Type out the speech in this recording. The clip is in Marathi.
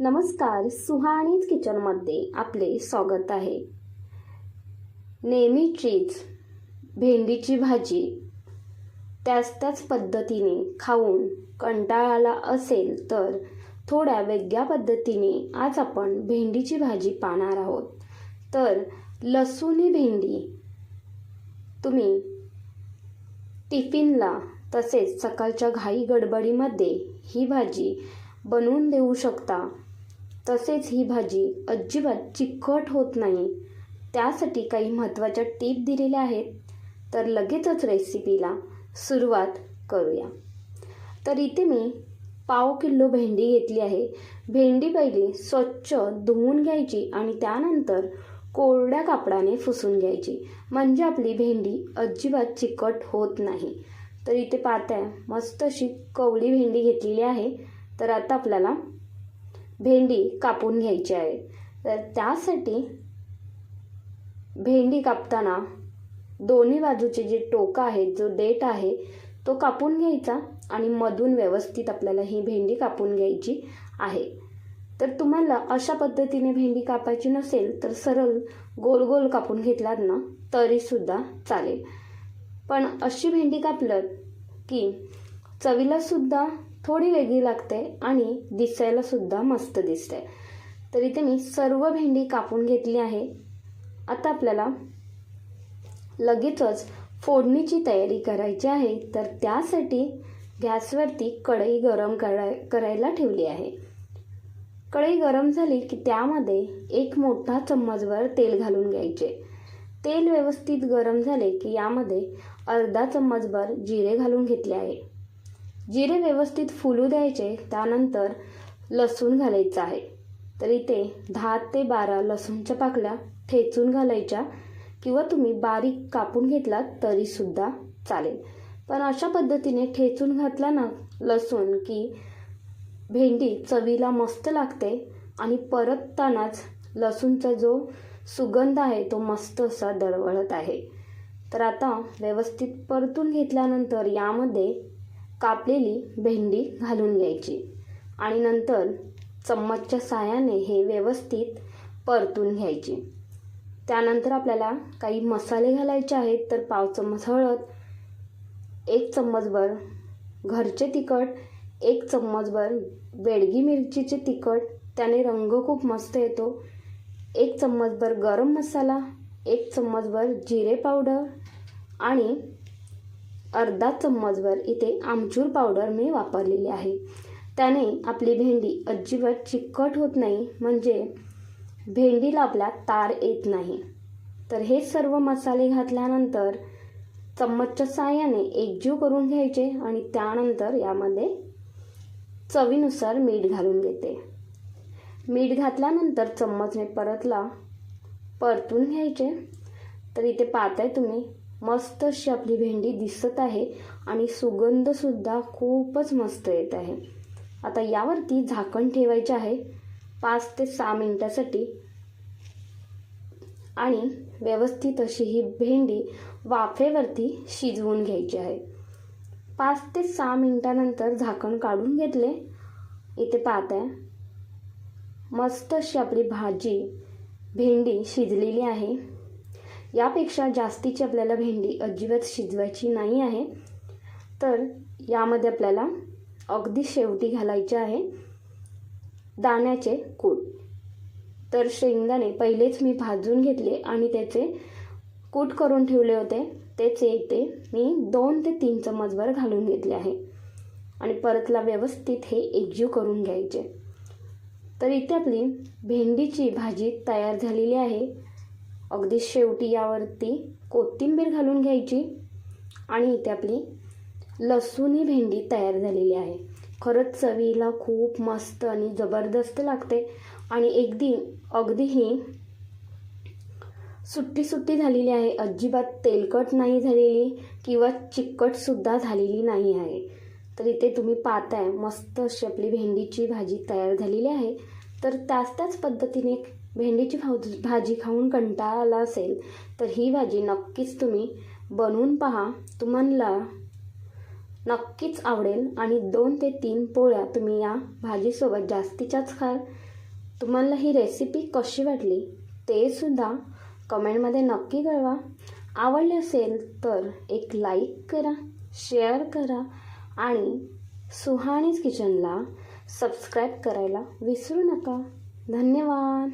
नमस्कार सुहाणीच किचनमध्ये आपले स्वागत आहे. नेहमीचीच भेंडीची भाजी त्याच त्याच पद्धतीने खाऊन कंटाळा आला असेल तर थोड्या वेगळ्या पद्धतीने आज आपण भेंडीची भाजी पाहणार आहोत. तर लसूणी भेंडी तुम्ही टिफिनला तसेच सकाळच्या घाई गडबडीमध्ये ही भाजी बनवून देऊ शकता. तसेच ही भाजी अजिबात चिकट होत नाही. त्यासाठी काही महत्त्वाच्या टीप दिलेल्या आहेत. तर लगेचच रेसिपीला सुरुवात करूया. तर इथे मी पाव किलो भेंडी घेतली आहे. भेंडी पहिली स्वच्छ धुवून घ्यायची आणि त्यानंतर कोरड्या कापडाने फुसून घ्यायची. म्हणजे आपली भेंडी अजिबात चिकट होत नाही. तर इथे पाहताय मस्त अशी कवळी भेंडी घेतलेली आहे. तर आता आपल्याला भेंडी कापून घ्यायची आहे. तर त्यासाठी भेंडी कापताना दोन्ही बाजूचे जे टोकं आहेत जो देठ आहे तो कापून घ्यायचा आणि मधून व्यवस्थित आपल्याला ही भेंडी कापून घ्यायची आहे. तर तुम्हाला अशा पद्धतीने भेंडी कापायची नसेल तर सरळ गोल गोल कापून घेतलात ना तरीसुद्धा चालेल. पण अशी भेंडी कापलं की चवीलासुद्धा थोडी वेगळी लागते आणि दिसायलासुद्धा मस्त दिसते. तर इथे मी सर्व भेंडी कापून घेतली आहे. आता आपल्याला लगेचच फोडणीची तयारी करायची आहे. तर त्यासाठी गॅसवरती कढई गरम कराय करायला ठेवली आहे. कढई गरम झाली की त्यामध्ये एक मोठा चम्मचभर तेल घालून घ्यायचे. तेल व्यवस्थित गरम झाले की यामध्ये अर्धा चम्मचभर जिरे घालून घेतले आहे. जिरे व्यवस्थित फुलू द्यायचे त्यानंतर लसूण घालायचं आहे. तर इथे दहा ते बारा लसूणच्या पाकल्या ठेचून घालायच्या किंवा तुम्ही बारीक कापून घेतलात तरीसुद्धा चालेल. पण अशा पद्धतीने ठेचून घातला ना लसूण की भेंडी चवीला मस्त लागते आणि परततानाच लसूणचा जो सुगंध आहे तो मस्त असा दरवळत आहे. तर आता व्यवस्थित परतून घेतल्यानंतर यामध्ये कापलेली भेंडी घालून घ्यायची आणि नंतर चम्मचच्या साहाय्याने हे व्यवस्थित परतून घ्यायची. त्यानंतर आपल्याला काही मसाले घालायचे आहेत तर पाव चम्मच हळद एक चम्मचभर घरचे तिखट एक चम्मचभर बेडगी मिरचीचे तिखट त्याने रंग खूप मस्त येतो. एक चम्मचभर गरम मसाला एक चम्मचभर जिरे पावडर आणि अर्धा चम्मचभर इथे आमचूर पावडर मी वापरलेली आहे. त्याने आपली भेंडी अजिबात चिकट होत नाही म्हणजे भेंडीला आपल्या तार येत नाही. तर हे सर्व मसाले घातल्यानंतर चम्मचच्या साहाय्याने एकजीव करून घ्यायचे आणि त्यानंतर यामध्ये चवीनुसार मीठ घालून घेते. मीठ घातल्यानंतर चम्मचने परतला परतून घ्यायचे. तर इथे पाहताय तुम्ही मस्त अशी आपली भेंडी दिसत आहे आणि सुगंधसुद्धा खूपच मस्त येत आहे. आता यावरती झाकण ठेवायचे आहे. पाच ते सहा मिनटासाठी. आणि व्यवस्थित अशी ही भेंडी वाफेवरती शिजवून घ्यायची आहे. पाच ते सहा मिनटानंतर झाकण काढून घेतले. इथे पाहताय. मस्त अशी आपली भाजी भेंडी शिजलेली आहे. यापेक्षा जास्तीची आपल्याला भेंडी अजिबात शिजवायची नाही आहे. तर यामध्ये आपल्याला अगदी शेवटी घालायचे आहे दाण्याचे कूट. तर शेंगदाणे पहिलेच मी भाजून घेतले आणि त्याचे कूट करून ठेवले होते. तेच येते मी दोन ते तीन चम्मचभर घालून घेतले आहे. आणि परतला व्यवस्थित हे एकजीव करून घ्यायचे. तर इथे आपली भेंडीची भाजी तयार झालेली आहे. अगदी शेवटी यावरती कोथिंबीर घालून घ्यायची आणि इथे आपली लसूणी भेंडी तयार झालेली आहे. खरंच चवीला खूप मस्त आणि जबरदस्त लागते. आणि एकदी अगदी ही सुट्टी सुट्टी झालेली आहे. अजिबात तेलकट नाही झालेली किंवा चिकटसुद्धा झालेली नाही आहे. तर इथे तुम्ही पाहताय मस्त अशी आपली भेंडीची भाजी तयार झालेली आहे. तर त्याच त्याच पद्धतीने भेंडीची भाव भाजी खाऊन कंटाळा आला असेल तर ही भाजी नक्कीच तुम्ही बनवून पहा. तुम्हाला नक्कीच आवडेल आणि दोन ते तीन पोळ्या तुम्ही या भाजीसोबत जास्तीच्याच खाल. तुम्हाला ही रेसिपी कशी वाटली ते सुद्धा कमेंटमध्ये नक्की कळवा. आवडले असेल तर एक लाईक करा शेअर करा आणि सुहाणीज किचनला सबस्क्राईब करायला विसरू नका. धन्यवाद.